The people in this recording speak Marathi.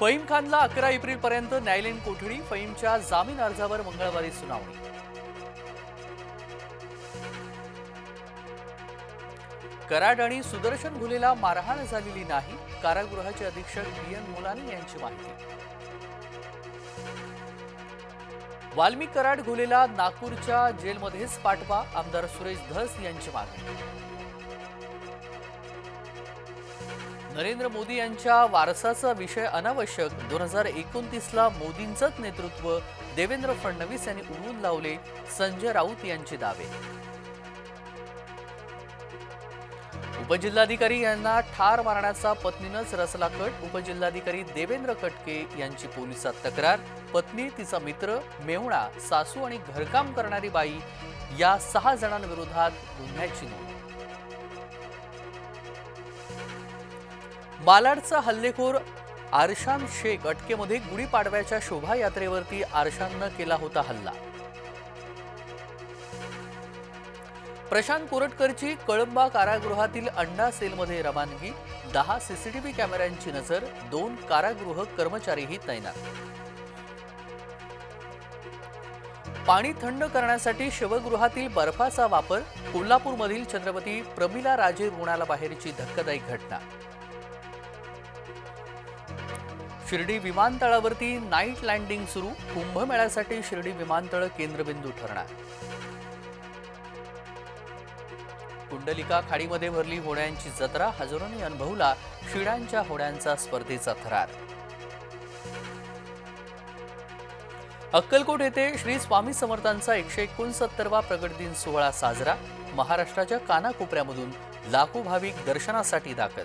फईम खानला अकरा एप्रिलपर्यंत न्यायालयीन कोठडी फईमच्या जामीन अर्जावर मंगळवारी सुनावणी. कराड आणि सुदर्शन घुलेला मारहाण झालेली नाही कारागृहाचे अधीक्षक बी एन मुलानी यांची माहिती. वाल्मिक कराड घुलेला नागपूरच्या जेलमध्येच पाठवा आमदार सुरेश धस यांची मागणी. नरेंद्र मोदी यांच्या वारसाचा विषय अनावश्यक. दोन हजार एकोणतीसला मोदींचंच नेतृत्व देवेंद्र फडणवीस यांनी उडवून लावले संजय राऊत यांचे दावे. उपजिल्हाधिकारी यांना ठार मारण्याचा पत्नीनंच रचला कट. उपजिल्हाधिकारी देवेंद्र कटके यांची पोलिसात तक्रार. पत्नी तिचा मित्र मेवणा सासू आणि घरकाम करणारी बाई या सहा जणांविरोधात गुन्ह्याची नोंद. मालाडचा हल्लेखोर आरशान शेख अटकेमध्ये गुढीपाडव्याच्या शोभायात्रेवरती आरशाननं केला होता हल्ला. प्रशांत कोरटकरची कळंबा कारागृहातील अंडा सेलमध्ये रवानगी दहा सीसीटीव्ही कॅमेऱ्यांची नजर दोन कारागृह कर्मचारीही तैनात. पाणी थंड करण्यासाठी शवगृहातील बर्फाचा वापर कोल्हापूरमधील छत्रपती प्रमिला राजे रुग्णालयाबाहेरची धक्कादायक घटना. शिर्डी विमानतळावरती नाईट लँडिंग सुरू. कुंभमेळ्यासाठी शिर्डी विमानतळ केंद्रबिंदू ठरणार. कुंडलिका खाडीमध्ये भरली होड्यांची जत्रा. हजारोंनी अनुभवला शिड्यांच्या होड्यांचा स्पर्धेचा थरार. अक्कलकोट येथे श्री स्वामी समर्थांचा एकशे एकोणसत्तरवा प्रगट दिन सोहळा साजरा. महाराष्ट्राच्या कानाकोपऱ्यामधून लाखो भाविक दर्शनासाठी दाखल.